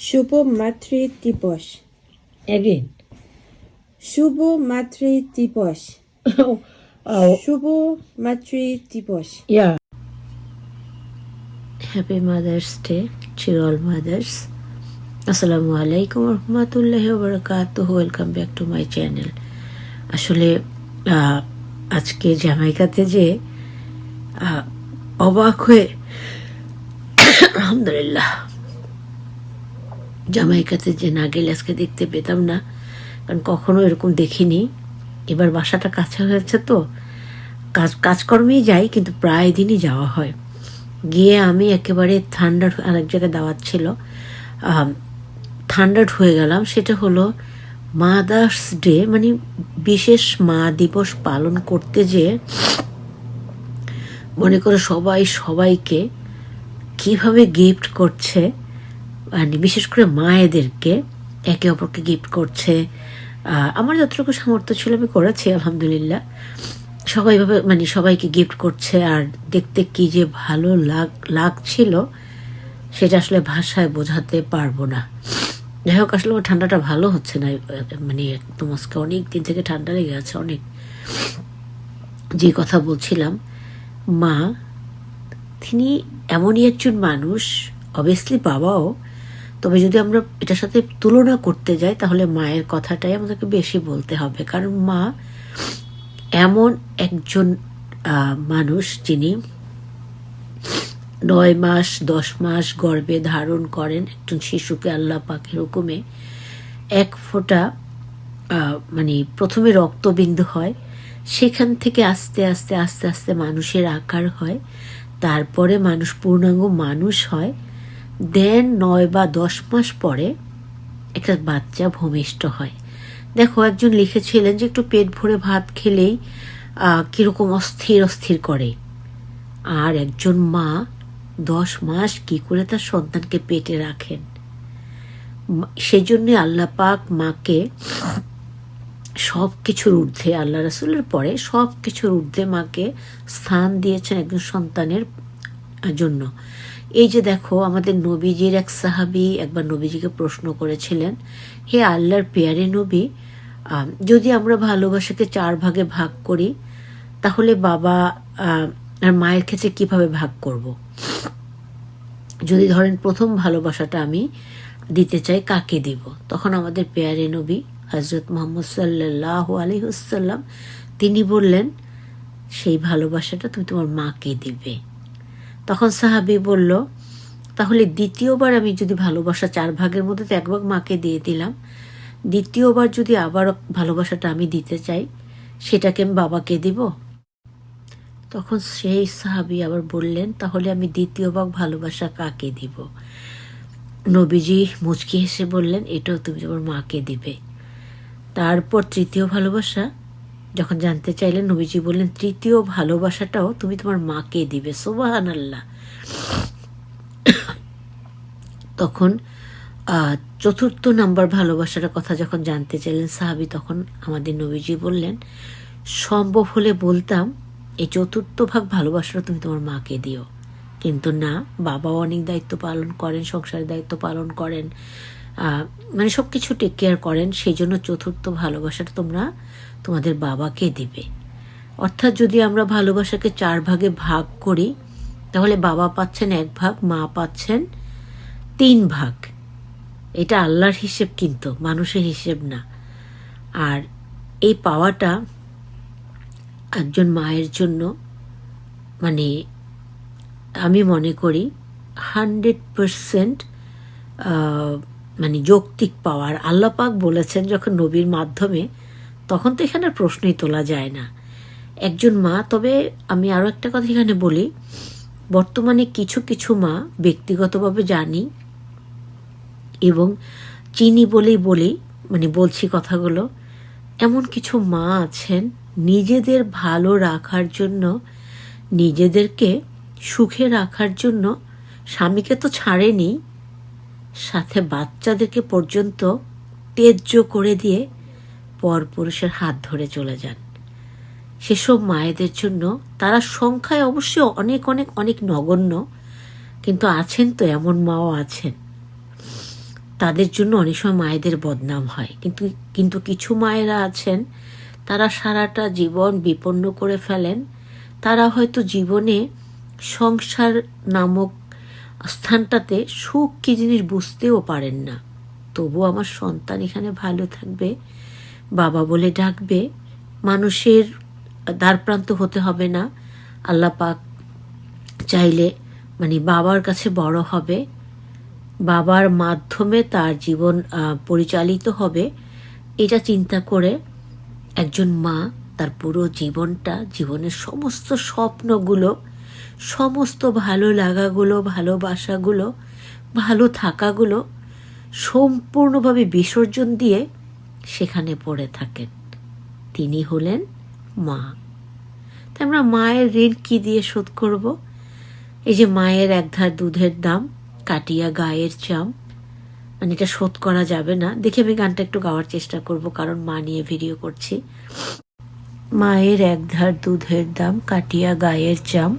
শুভ মাতৃ দিবস। Again. শুভ মাতৃ দিবস। Oh, শুভ মাতৃ দিবস। Yeah. Happy Mother's Day to all mothers. আসসালামু আলাইকুম রহমতুল্লাহ বরকাত welcome back to my channel আসলে আহ, আজকে জ্যামাইকাতে যে আহ, অবাক হয়ে আলহামদুলিল্লাহ জামাইকাতে যে না গেলে আজকে দেখতে পেতাম না, কারণ কখনো এরকম দেখিনি। এবার বাসাটা কাছে হয়েছে তো, কাজ, কাজকর্মেই যাই, কিন্তু প্রায় দিনই যাওয়া হয়। গিয়ে আমি একেবারে ঠান্ডার আরেক জায়গায় দাওয়াত ছিল ঠান্ডার হয়ে গেলাম। সেটা হলো মাদার্স ডে মানে বিশেষ মা দিবস পালন করতে যে, মনে করে সবাই সবাইকে কীভাবে গিফট করছে মানে বিশেষ করে মায়েদেরকে একে অপরকে গিফট করছে। আমার যতটুকু সামর্থ্য ছিল আমি করেছি, আলহামদুলিল্লাহ। সবাই ভাবে মানে সবাইকে গিফট করছে আর দেখতে কি যে ভালো লাগ, লাগছিল, সেটা আসলে ভাষায় বোঝাতে পারব না। যাই হোক, আসলে ঠান্ডাটা ভালো হচ্ছে না মানে একদম আজকে অনেক দিন থেকে ঠান্ডা লেগে আছে, অনেক। যে কথা বলছিলাম, মা, তিনি এমনই একজন মানুষ অবভিয়াসলি বাবাও তবে যদি আমরা এটার সাথে তুলনা করতে যাই, তাহলে মায়ের কথাটাই আমাদেরকে বেশি বলতে হবে। কারণ মা এমন একজন মানুষ যিনি নয় মাস, দশ মাস গর্ভে ধারণ করেন একজন শিশুকে আল্লাহ পাকের হুকুমে। এক ফোঁটা মানে প্রথমে রক্তবিন্দু হয়, সেখান থেকে আস্তে আস্তে আস্তে আস্তে মানুষের আকার হয়, তারপরে মানুষ, পূর্ণাঙ্গ মানুষ হয় দেন নয় বা দশ মাস পরে একটা বাচ্চা ভূমিষ্ঠ হয়। দেখো, একজন লিখেছিলেন যে একটু পেট ভরে ভাত খেলেই কীরকম অস্থির অস্থির করে। আর একজন মা দশ মাস কি করে তার সন্তানকে পেটে রাখেন? সেজন্য আল্লাহ পাক মাকে সব কিছুর ঊর্ধ্বে, আল্লাহ রাসুলের পরে সব কিছুর ঊর্ধ্বে মাকে স্থান দিয়েছেন একজন সন্তানের জন্য। এই যে দেখো, আমাদের নবীজির এক সাহাবি একবার নবীজিকে প্রশ্ন করেছিলেন, হে আল্লাহর পেয়ারে নবী যদি আমরা ভালোবাসাকে চার ভাগে ভাগ করি, তাহলে বাবা আর মায়ের ক্ষেত্রে কীভাবে ভাগ করব। যদি ধরেন প্রথম ভালোবাসাটা আমি দিতে চাই কাকে দিব তখন আমাদের পেয়ারে নবী হজরত মোহাম্মদ সাল্লাহ আলহিহসাল্লাম তিনি বললেন, সেই ভালোবাসাটা তুমি তোমার মাকে দিবে তখন সাহাবি বলল, তাহলে দ্বিতীয়বার আমি যদি ভালোবাসা চার ভাগের মধ্যে তো এক ভাগ মাকে দিয়ে দিলাম, দ্বিতীয়বার যদি আবার ভালোবাসাটা আমি দিতে চাই, সেটাকে আমি বাবাকে দিব? তখন সেই সাহাবি আবার বললেন, তাহলে আমি দ্বিতীয় ভাগ ভালোবাসা কাকে দিব? নবীজি মুচকি হেসে বললেন, এটাও তুমি তোমার মাকে দিবে। তারপর তৃতীয় ভালোবাসা যখন জানতে চাইলেন, নবীজি বললেন, তৃতীয় ভালোবাসাটাও তুমি তোমার মাকে দিবে। সোবাহান আল্লাহ তখন চতুর্থ নাম্বার ভালোবাসার কথা যখন জানতে চাইলেন সাহাবি, তখন আমাদের নবীজি বললেন, সম্ভব হলে বলতাম, এই চতুর্থ ভাগ ভালোবাসাটা তুমি তোমার মাকে দিও। কিন্তু না, বাবাও অনেক দায়িত্ব পালন করেন, সংসারের দায়িত্ব পালন করেন। মানে সব কিছু টেক কেয়ার করেন। সেই জন্য চতুর্থ ভালোবাসাটা তোমরা তোমাদের বাবাকে দিবে। অর্থাৎ যদি আমরা ভালোবাসাকে চার ভাগে ভাগ করি, তাহলে বাবা পাচ্ছেন এক ভাগ, মা পাচ্ছেন তিন ভাগ। এটা আল্লাহর হিসেব কিন্তু, মানুষের হিসেব না। আর এই পাওয়াটা একজন মায়ের জন্য মানে আমি মনে করি হান্ড্রেড পারসেন্ট মানে যৌক্তিক পাওয়ার আল্লাহ পাক বলেছেন যখন নবীর মাধ্যমে তখন তো এখানে প্রশ্নই তোলা যায় না। একজন মা, তবে আমি আরও একটা কথা এখানে বলি। বর্তমানে কিছু কিছু মা ব্যক্তিগতভাবে জানি এবং চিনি বলেই বলি মানে বলছি কথাগুলো। এমন কিছু মা আছেন নিজেদের ভালো রাখার জন্য, নিজেদেরকে সুখে রাখার জন্য স্বামীকে তো ছাড়েনি, সাথে বাচ্চাদেরকে পর্যন্ত তেজ্য করে দিয়ে পরপুরুষের হাত ধরে চলে যান। সেসব মায়েদের জন্য তারা সংখ্যায় অবশ্যই অনেক অনেক অনেক নগণ্য, কিন্তু আছেন তো এমন মাও আছেন। তাদের জন্য অনেক সময় মায়েদের বদনাম হয়। কিন্তু কিন্তু কিছু মায়েরা আছেন, তারা সারাটা জীবন বিপন্ন করে ফেলেন। তারা হয়তো জীবনে সংসার নামক স্থানটাতে সুখ কী জিনিস বুঝতেও পারেন না। তবু আমার সন্তান এখানে ভালো থাকবে। বাবা বলে ডাকবে, মানুষের দ্বারপ্রান্ত হতে হবে না। আল্লাহ পাক চাইলে মানে বাবার কাছে বড় হবে। বাবার মাধ্যমে তার জীবন পরিচালিত হবে। এটা চিন্তা করে একজন মা তার পুরো জীবনটা, জীবনের সমস্ত স্বপ্নগুলো, সমস্ত ভালো লাগাগুলো, ভালোবাসাগুলো, ভালো থাকাগুলো সম্পূর্ণভাবে বিসর্জন দিয়ে সেখানে পড়ে থাকেন। তিনি হলেন মা। তাই আমরা মায়ের ঋণ কি দিয়ে শোধ করব? এই যে মায়ের এক ধার দুধের দাম, কাটিয়া গায়ের চাম মানে এটা শোধ করা যাবে না। দেখে আমি গানটা একটু গাওয়ার চেষ্টা করব, কারণ মা নিয়ে ভিডিও করছি। মায়ের এক ধার দুধের দাম, কাটিয়া গায়ের চাম,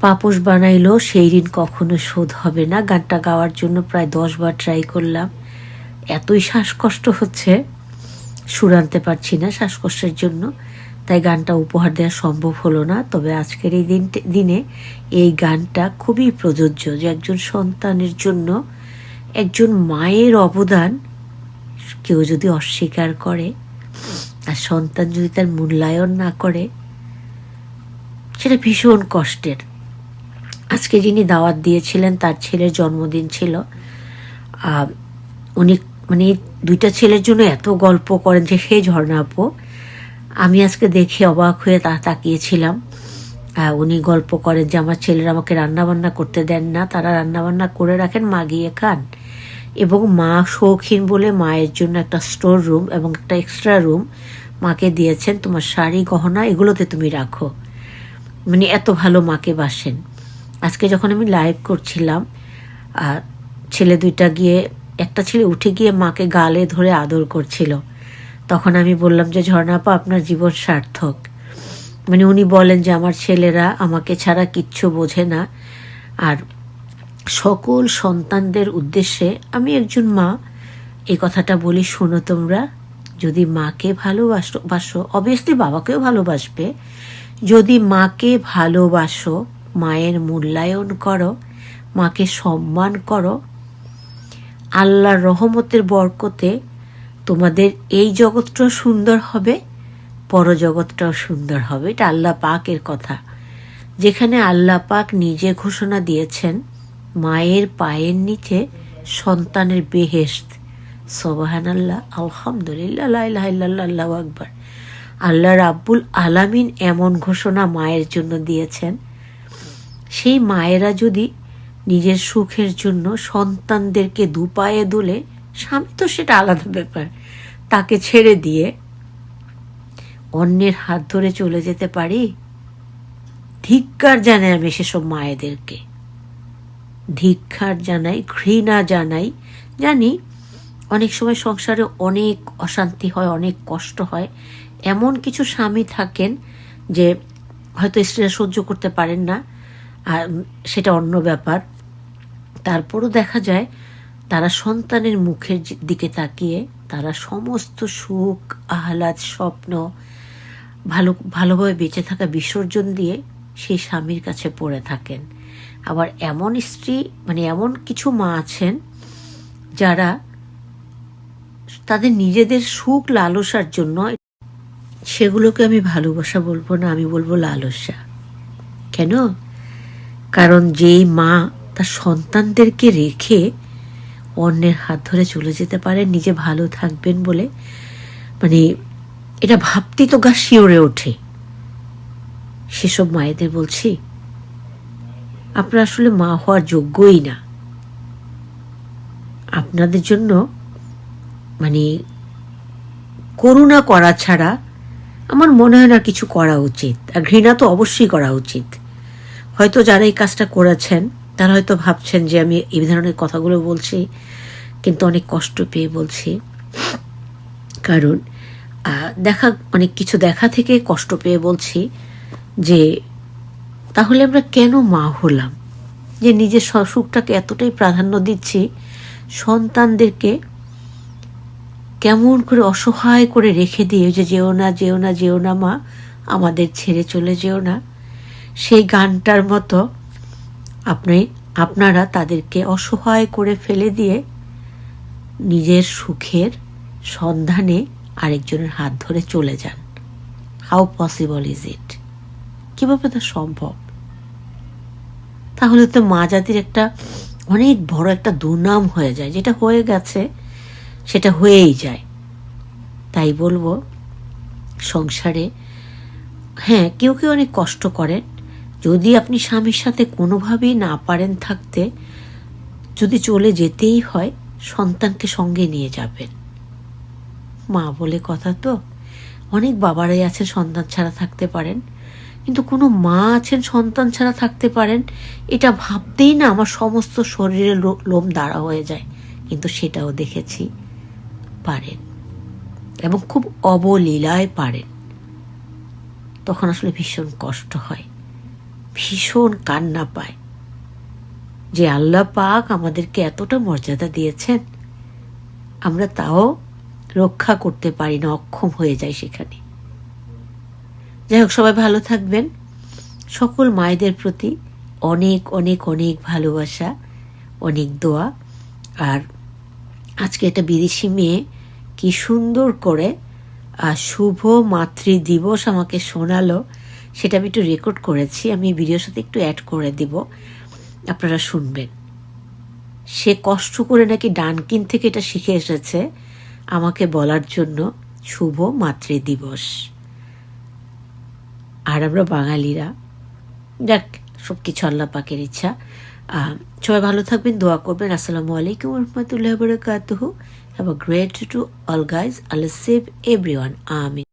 পাপোশ বানাইলো সেই ঋণ কখনো শোধ হবে না। গানটা গাওয়ার জন্য প্রায় দশ বার ট্রাই করলাম। এতই শ্বাসকষ্ট হচ্ছে সুর আনতে পারছি না শ্বাসকষ্টের জন্য। তাই গানটা উপহার দেওয়া সম্ভব হলো না। তবে আজকের এই দিন দিনে এই গানটা খুবই প্রযোজ্য যে একজন সন্তানের জন্য, একজন মায়ের অবদান কেউ যদি অস্বীকার করে আর সন্তান যদি তার মূল্যায়ন না করে, সেটা ভীষণ কষ্টের। আজকে যিনি দাওয়াত দিয়েছিলেন, তার ছেলের জন্মদিন ছিল। উনি মানে দুইটা ছেলের জন্য এত গল্প করেন যে সেই ঝর্ণা আপু। আমি আজকে দেখে অবাক হয়ে তা তাকিয়েছিলাম। উনি গল্প করেন যে আমার ছেলেরা আমাকে রান্নাবান্না করতে দেন না, তারা রান্নাবান্না করে রাখেন, মা গিয়ে খান। এবং মা শৌখিন বলে মায়ের জন্য একটা স্টোর রুম এবং একটা এক্সট্রা রুম মাকে দিয়েছেন। তোমার শাড়ি, গহনা এগুলোতে তুমি রাখো। মানে এত ভালো মাকে বাসেন। আজকে যখন আমি লাইভ করছিলাম আর ছেলে দুইটা গিয়ে একটা ছেলে উঠে গিয়ে মাকে গালে ধরে আদর করছিল। তখন আমি বললাম যে ঝর্ণাপা আপনার জীবন সার্থক। মানে উনি বলেন যে, আমার ছেলেরা আমাকে ছাড়া কিচ্ছু বোঝে না। আর সকল সন্তানদের উদ্দেশ্যে আমি একজন মা, এই কথাটা বলি, শোনো তোমরা, যদি মাকে ভালোবাসো, বাসো অবভিয়াসলি বাবাকেও ভালোবাসবে। যদি মাকে ভালোবাসো, মায়ের মূল্যায়ন করো, মাকে সম্মান করো আল্লাহর রহমতের বরকতে তোমাদের এই জগৎটাও সুন্দর হবে, পরজগৎটাও সুন্দর হবে। এটা আল্লাহ পাকের কথা। যেখানে আল্লাহ পাক নিজে ঘোষণা দিয়েছেন, মায়ের পায়ের নিচে সন্তানের বেহেস্ত সোবাহান আল্লাহ আলহামদুলিল্লাহ আল্লাহ আকবর। আল্লাহ রাব্বুল আলামিন এমন ঘোষণা মায়ের জন্য দিয়েছেন। সেই মায়েরা যদি নিজের সুখের জন্য সন্তানদেরকে দুপায়ে দোলে স্বামী তো সেটা আলাদা ব্যাপার। তাকে ছেড়ে দিয়ে অন্যের হাত ধরে চলে যেতে পারি? ধিক্কার জানাই আমি সেসব মায়েদেরকে। ধিক্ষার জানাই, ঘৃণা জানাই। জানি অনেক সময় সংসারে অনেক অশান্তি হয়, অনেক কষ্ট হয়। এমন কিছু স্বামী থাকেন যে হয়তো স্ত্রীরা সহ্য করতে পারেন না। আর সেটা অন্য ব্যাপার। তারপরও দেখা যায়, তারা সন্তানের মুখের দিকে তাকিয়ে তারা সমস্ত সুখ, আহ্লাদ, স্বপ্ন, ভালো, ভালোভাবে বেঁচে থাকা বিসর্জন দিয়ে সেই স্বামীর কাছে পড়ে থাকেন। আবার এমন স্ত্রী মানে এমন কিছু মা আছেন যারা তাদের নিজেদের সুখ লালসার জন্য সেগুলোকে আমি ভালোবাসা বলব না, আমি বলব লালসা। কেন? কারণ যেই মা তার সন্তানদেরকে রেখে অন্যের হাত ধরে চলে যেতে পারেন নিজে ভালো থাকবেন বলে মানে এটা ভাবতেই তো গা শিওরে ওঠে। সেসব মায়েদের বলছি, আপনারা আসলে মা হওয়ার যোগ্যই না। আপনাদের জন্য মানে করুণা করা ছাড়া আমার মনে হয় না কিছু করা উচিত। আর ঘৃণা তো অবশ্যই করা উচিত। হয়তো যারা এই কাজটা করেছেন, তারা হয়তো ভাবছেন যে আমি এই ধরনের কথাগুলো বলছি, কিন্তু অনেক কষ্ট পেয়ে বলছি। কারণ দেখা অনেক কিছু দেখা থেকে কষ্ট পেয়ে বলছি যে, তাহলে আমরা কেন মা হলাম? যে নিজের সুখটাকে এতটাই প্রাধান্য দিচ্ছি, সন্তানদেরকে কেমন করে অসহায় করে রেখে দিয়ে যে, যেও না যেও না যেও না মা, আমাদের ছেড়ে চলে যেও না। সেই গানটার মতো আপনি, আপনারা তাদেরকে অসহায় করে ফেলে দিয়ে নিজের সুখের সন্ধানে আরেকজনের হাত ধরে চলে যান। হাউ পসিবল ইজ ইট কীভাবে তা সম্ভব? তাহলে তো মা জাতির একটা অনেক বড় একটা দুর্নাম হয়ে যায়। যেটা হয়ে গেছে, সেটা হয়েই যায়। তাই বলব, সংসারে হ্যাঁ কেউ কেউ অনেক কষ্ট করেন। যদি আপনি স্বামীর সাথে কোনোভাবেই না পারেন থাকতে, যদি চলে যেতেই হয়, সন্তানকে সঙ্গে নিয়ে যাবেন। মা বলে কথা তো, অনেক বাবারাই আছেন সন্তান ছাড়া থাকতে পারেন, কিন্তু কোনো মা আছেন সন্তান ছাড়া থাকতে পারেন, এটা ভাবতেই না আমার সমস্ত শরীরের লোম দাঁড়া হয়ে যায়, কিন্তু সেটাও দেখেছি, পারেন। এবং খুব অবলীলায় পারেন। তখন আসলে ভীষণ কষ্ট হয়। ভীষণ কান্না পায়। যে আল্লাহ পাক আমাদেরকে এতটা মর্যাদা দিয়েছেন আমরা তাও রক্ষা করতে পারি না অক্ষম হয়ে যায় সেখানে। যাই হোক সবাই ভালো থাকবেন। সকল মায়েদের প্রতি অনেক অনেক অনেক ভালোবাসা অনেক দোয়া। আর আজকে একটা বিদেশি মেয়ে কি সুন্দর করে আহ, শুভ মাতৃ দিবস আমাকে শোনালো। সেটা আমি একটু রেকর্ড করেছি, আমি ভিডিওর সাথে একটু অ্যাড করে দিব। আপনারা শুনবেন। সে কষ্ট করে নাকি ডানকিন থেকে এটা শিখে এসেছে আমাকে বলার জন্য। শুভ মাতৃ দিবস। আর আমরা বাঙালিরা, যাক সব কিছু আল্লাহ পাকের ইচ্ছা। সবাই ভালো থাকবেন, দোয়া করবেন। আসসালামু আলাইকুম রহমতুল্লাহ বরকাতহ। Have a great to all guys Allah save everyone Amin